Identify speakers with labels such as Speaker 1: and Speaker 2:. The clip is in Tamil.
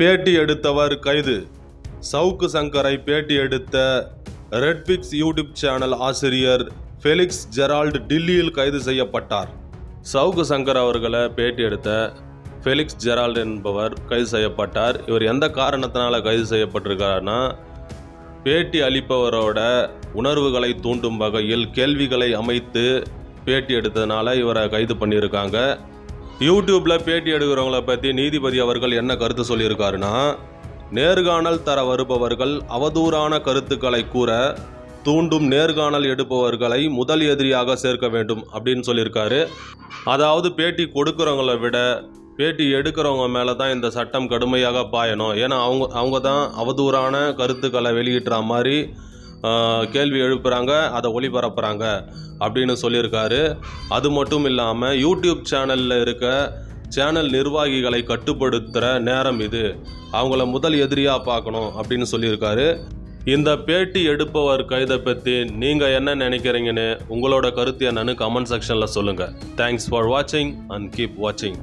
Speaker 1: பேட்டி எடுத்தவர் கைது. சவுக்கு சங்கரை பேட்டி எடுத்த ரெட்பிக்ஸ் யூடியூப் சேனல் ஆசிரியர் ஃபெலிக்ஸ் ஜெரால்டு டில்லியில் கைது செய்யப்பட்டார். சவுக்கு சங்கர் அவர்களை பேட்டி எடுத்த ஃபெலிக்ஸ் ஜெரால்டு என்பவர் கைது செய்யப்பட்டார். இவர் எந்த காரணத்தினால் கைது செய்யப்பட்டிருக்காருன்னா பேட்டி அளிப்பவரோட உணர்வுகளை தூண்டும் வகையில் கேள்விகளை அமைத்து பேட்டி எடுத்ததுனால இவரை கைது பண்ணியிருக்காங்க. யூடியூப்பில் பேட்டி எடுக்கிறவங்கள பற்றி நீதிபதி அவர்கள் என்ன கருத்து சொல்லியிருக்காருன்னா நேர்காணல் தர வருபவர்கள் அவதூறான கருத்துக்களை கூற தூண்டும் நேர்காணல் எடுப்பவர்களை முதல் எதிரியாக சேர்க்க வேண்டும் அப்படின்னு சொல்லியிருக்காரு. அதாவது பேட்டி கொடுக்குறவங்கள விட பேட்டி எடுக்கிறவங்க மேலே தான் இந்த சட்டம் கடுமையாக பாயணும். ஏன்னா அவங்க அவங்க தான் அவதூறான கருத்துக்களை வெளியிடுற மாதிரி கேள்வி எழுப்புகிறாங்க அதை ஒளிபரப்புகிறாங்க அப்படின்னு சொல்லியிருக்காரு. அது மட்டும் இல்லாமல் யூடியூப் சேனலில் இருக்க சேனல் நிர்வாகிகளை கட்டுப்படுத்துகிற நேரம் இது. அவங்கள முதல் எதிரியாக பார்க்கணும் அப்படின்னு சொல்லியிருக்காரு. இந்த பேட்டி எடுப்பவர் கைதை பற்றி நீங்கள் என்ன நினைக்கிறீங்கன்னு உங்களோட கருத்து என்னன்னு கமெண்ட் செக்ஷனில் சொல்லுங்கள் தேங்க்ஸ் ஃபார் வாட்சிங் அண்ட் கீப் வாட்சிங்